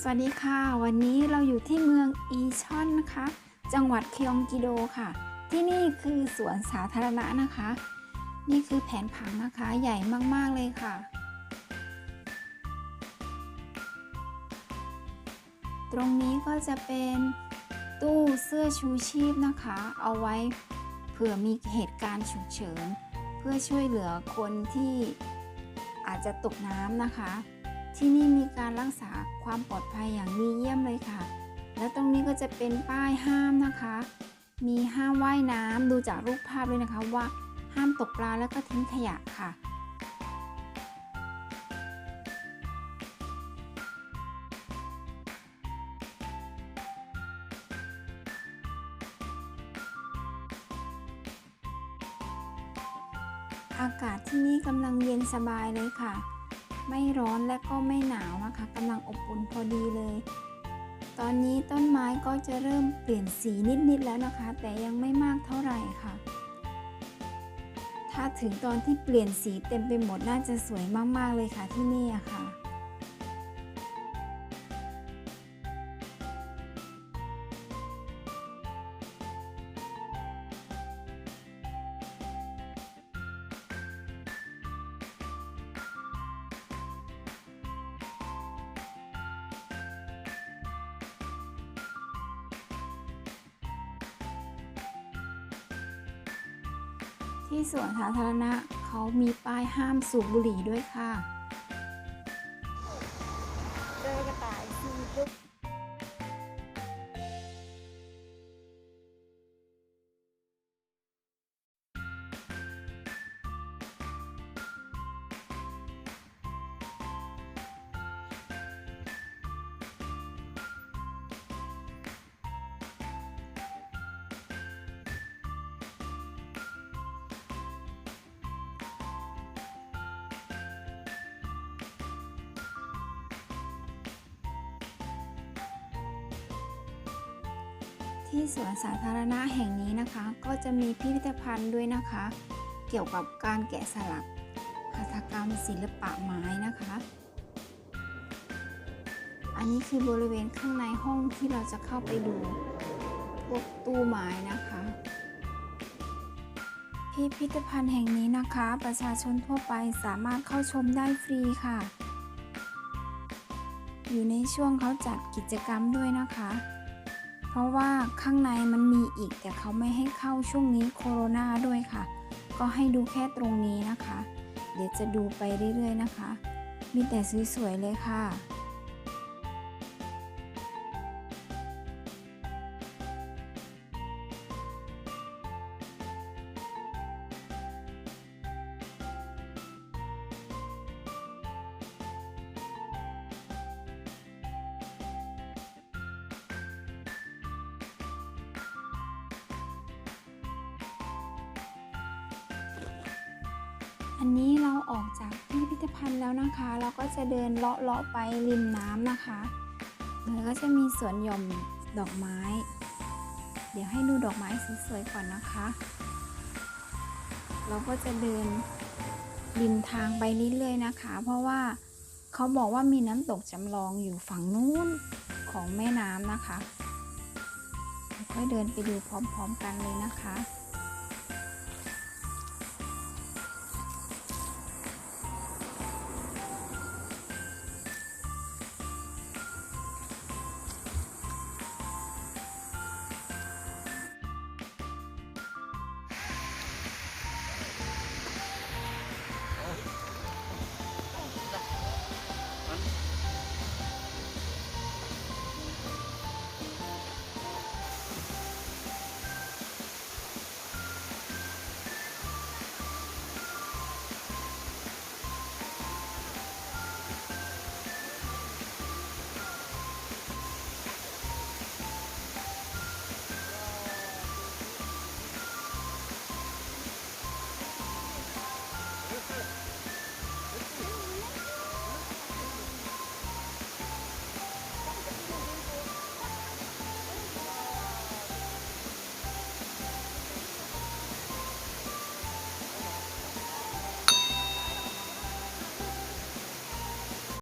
สวัสดีค่ะ วันนี้เราอยู่ที่เมืองอีชอนนะคะ จังหวัดเคยองกิโดค่ะ ที่นี่คือสวนสาธารณะนะคะ นี่คือแผนผังนะคะใหญ่มากๆเลยค่ะ ตรงนี้ก็จะเป็นตู้เสื้อชูชีพนะคะ เอาไว้เผื่อมีเหตุการณ์ฉุกเฉิน เพื่อช่วยเหลือคนที่อาจจะตกน้ำนะคะ ที่นี่มีการรักษาความปลอดภัยอย่างดีเยี่ยมเลยค่ะ แล้วตรงนี้ก็จะเป็นป้ายห้ามนะคะ มีห้ามว่ายน้ำดูจากรูปภาพเลยนะคะว่าห้ามตกปลาแล้วก็ทิ้งขยะค่ะอากาศที่นี่กำลังเย็นสบายเลยค่ะ ไม่ร้อนและก็ไม่หนาวนะคะกำลังอบอุ่นพอดีเลย ตอนนี้ต้นไม้ก็จะเริ่มเปลี่ยนสีนิดๆแล้วนะคะ แต่ยังไม่มากเท่าไหร่ค่ะ ถ้าถึงตอนที่เปลี่ยนสีเต็มไปหมดน่าจะสวยมากๆเลยค่ะที่นี่อะค่ะ ที่สวนสาธารณะเขามีป้ายห้ามสูบบุหรี่ด้วยค่ะเจอกระต่ายสีลูก ที่สวนสาธารณะแห่งนี้นะคะ ก็จะมีพิพิธภัณฑ์ด้วยนะคะ เกี่ยวกับการแกะสลักหัตถกรรมศิลปะไม้นะคะ อันนี้คือบริเวณข้างในห้องที่เราจะเข้าไปดูพวกตู้ไม้นะคะ พิพิธภัณฑ์แห่งนี้นะคะ ประชาชนทั่วไปสามารถเข้าชมได้ฟรีค่ะ อยู่ในช่วงเขาจัดกิจกรรมด้วยนะคะ ราะว่าข้างในมันมีอีกแต่เขาไม่ให้เข้าช่วงนี้โคโรนาด้วยค่ะ ก็ให้ดูแค่ตรงนี้นะคะ เดี๋ยวจะดูไปเรื่อยๆนะคะ มีแต่สวยๆเลยค่ะ อันนี้เราออกจากพิพิธภัณฑ์แล้วนะคะ เราก็จะเดินเลาะเลาะๆไปริมน้ำนะคะแล้วก็จะมีสวนหย่อมดอกไม้ เดี๋ยวให้ดูดอกไม้สวยๆก่อนนะคะ เราก็จะเดินริมทางไปเรื่อยนะคะ เพราะว่าเขาบอกว่ามีน้ำตกจำลองอยู่ฝั่งนู้นของแม่น้ำนะคะแล้วก็เดินไปดูพร้อมๆกันเลยนะคะ